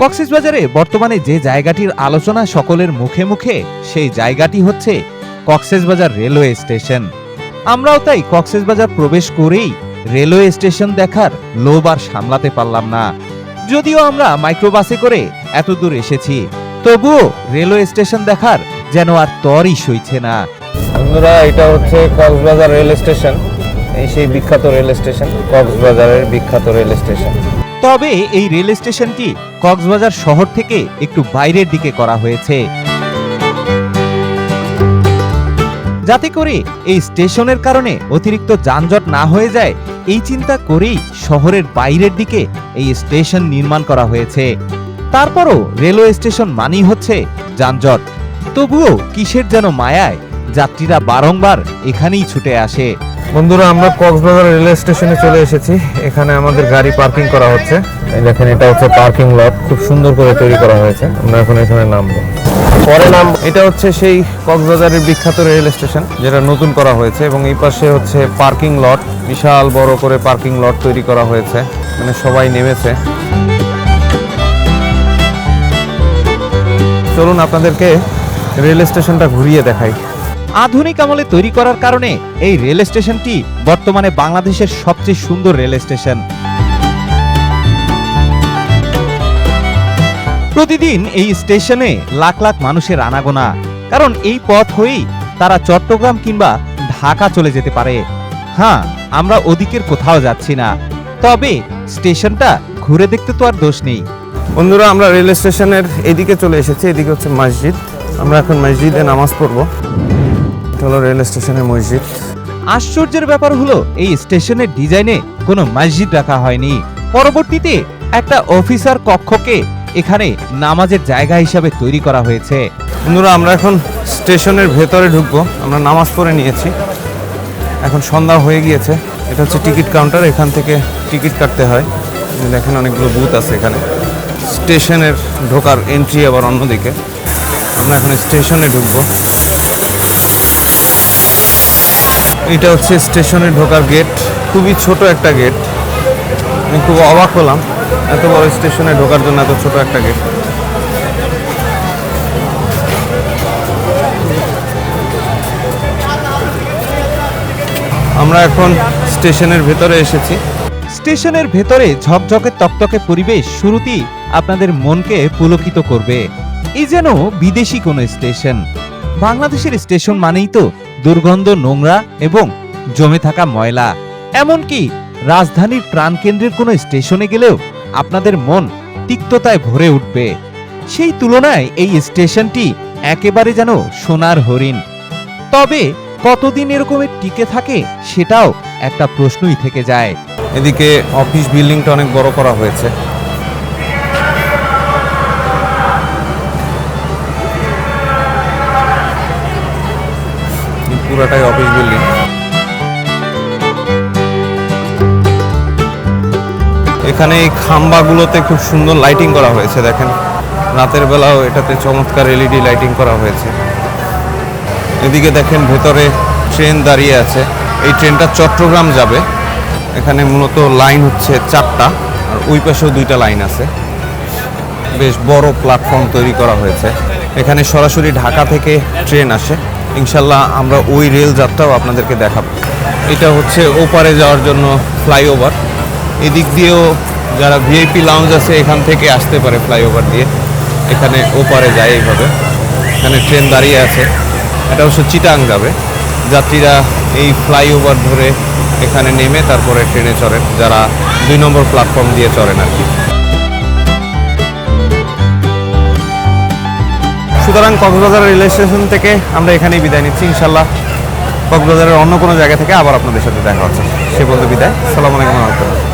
কক্সবাজারে বর্তমানে যে জায়গাটির আলোচনা সকলের মুখে মুখে, সেই জায়গাটি হচ্ছে কক্সবাজার রেলওয়ে স্টেশন। আমরাও তাই কক্সবাজার প্রবেশ করেই রেলওয়ে স্টেশন দেখার লোভ আর সামলাতে পারলাম না। যদিও আমরা মাইক্রোবাসে করে এত দূর এসেছি, তবুও রেলওয়ে স্টেশন দেখার যেন আর তরই সইছে না। বন্ধুরা, এটা হচ্ছে কক্সবাজার রেল স্টেশন, এই সেই বিখ্যাত রেল স্টেশন, কক্সবাজারের বিখ্যাত রেল স্টেশন। তবে এই রেল স্টেশনটি কক্সবাজার শহর থেকে একটু বাইরের দিকে করা হয়েছে। যাতে করে এই স্টেশনের কারণে অতিরিক্ত যানজট না হয়ে যায়, এই চিন্তা করেই শহরের বাইরের দিকে এই স্টেশন নির্মাণ করা হয়েছে। তারপরও রেলওয়ে স্টেশন মানেই হচ্ছে যানজট। তবুও কিসের যেন মায়ায় যাত্রীরা বারংবার এখানেই ছুটে আসে। বন্ধুরা, আমরা কক্সবাজার রেল স্টেশনে চলে এসেছি। এখানে আমাদের গাড়ি পার্কিং করা হচ্ছে। দেখেন, এটা হচ্ছে পার্কিং লট। খুব সুন্দর করে তৈরি করা হয়েছে। আমরা এখন এখানে নামবো। পরে নাম এটা হচ্ছে সেই কক্সবাজারের বিখ্যাত রেল স্টেশন, যেটা নতুন করা হয়েছে এবং এই পাশে হচ্ছে পার্কিং লট। বিশাল বড় করে পার্কিং লট তৈরি করা হয়েছে। মানে সবাই নেমেছে। চলুন আপনাদেরকে রেল স্টেশনটা ঘুরিয়ে দেখাই। আধুনিক আমলে তৈরি করার কারণে এই রেল স্টেশনটি বর্তমানে বাংলাদেশের সবচেয়ে সুন্দর রেল স্টেশন। প্রতিদিন এই স্টেশনে লাখ লাখ মানুষের আনাগোনা, কারণ এই পথ হয়েই তারা চট্টগ্রাম কিংবা ঢাকা চলে যেতে পারে। হ্যাঁ আমরা ওদিকের কোথাও যাচ্ছি না, তবে স্টেশনটা ঘুরে দেখতে তো আর দোষ নেই। বন্ধুরা, আমরা রেল স্টেশনের এদিকে চলে এসেছি, এদিকে হচ্ছে মসজিদ। আমরা এখন মসজিদে নামাজ পড়ব। এটা হলো রেল স্টেশনের মসজিদ। আশ্চর্যের ব্যাপার হলো এই স্টেশনের ডিজাইনে কোনো মসজিদ রাখা হয়নি। পরবর্তীতে একটা অফিসার কক্ষকে এখানে নামাজের জায়গা হিসাবে তৈরি করা হয়েছে। বন্ধুরা আমরা এখন স্টেশনের ভেতরে ঢুকবো। আমরা নামাজ পড়ে নিয়েছি। এখন সন্ধ্যা হয়ে গিয়েছে। এটা হচ্ছে টিকিট কাউন্টার। এখান থেকে টিকিট কাটতে হয়। দেখেন অনেকগুলো বুথ আছে এখানে। স্টেশনের ঢোকার এন্ট্রি আবার অন্যদিকে। আমরা এখন স্টেশনে ঢুকবো। এটা হচ্ছে স্টেশনে ঢোকার গেট খুবই ছোট একটা গেট আমি খুব অবাক হলাম, এত বড় স্টেশনে ঢোকার জন্য এত ছোট একটা গেট আমরা এখন স্টেশনের ভেতরে এসেছি। স্টেশনের ভেতরে ঝকঝকে তকতকে পরিবেশ শুরুতেই আপনাদের মনকে পুলকিত করবে। এই যেন বিদেশি কোনো স্টেশন। বাংলাদেশের স্টেশন মানেই তো দুর্গন্ধ নোংরা এবং জমে থাকা ময়লা। এমনকি রাজধানীর প্রাণকেন্দ্রের কোনো স্টেশনে গেলেও আপনাদের মন তিক্ততায় ভরে উঠবে। সেই তুলনায় এই স্টেশনটি একেবারে যেন সোনার হরিণ। তবে কতদিন এরকম টিকে থাকে সেটাও একটা প্রশ্নই থেকে যায়। এদিকে অফিস বিল্ডিংটা অনেক বড় করা হয়েছে। পুরাটাই অফিস বিল্ডিং এখানে এই খাম্বাগুলোতে খুব সুন্দর লাইটিং করা হয়েছে, দেখেন। রাতের বেলাও এটাতে চমৎকার এলইডি লাইটিং করা হয়েছে। এদিকে দেখেন ভেতরে ট্রেন দাঁড়িয়ে আছে। এই ট্রেনটা চট্টগ্রাম যাবে। এখানে মূলত লাইন হচ্ছে চারটা, আর ওই পাশেও দুইটা লাইন আছে। বেশ বড় প্ল্যাটফর্ম তৈরি করা হয়েছে। এখানে সরাসরি ঢাকা থেকে ট্রেন আসে। ইনশাল্লাহ আমরা ওই রেল যাত্রাও আপনাদেরকে দেখাবো। এটা হচ্ছে ওপারে যাওয়ার জন্য ফ্লাইওভার। এদিক দিয়েও যারা ভিআইপি লাউঞ্জ আছে, এখান থেকে আসতে পারে ফ্লাইওভার দিয়ে। এখানে ওপারে যায় এইভাবে। এখানে ট্রেন দাঁড়িয়ে আছে। এটা অবশ্য চিটাং যাবে। যাত্রীরা এই ফ্লাইওভার ধরে এখানে নেমে তারপরে ট্রেনে চড়েন। যারা দুই নম্বর প্ল্যাটফর্ম দিয়ে চড়েন আর কি। সুতরাং কক্সবাজার রেল স্টেশন থেকে আমরা এখানেই বিদায় নিচ্ছি, ইনশাল্লাহ। কক্সবাজারের অন্য কোনো জায়গা থেকে আবার আপনাদের সাথে দেখা হচ্ছে। সে বলতে বিদায়। সালাম আলাইকুম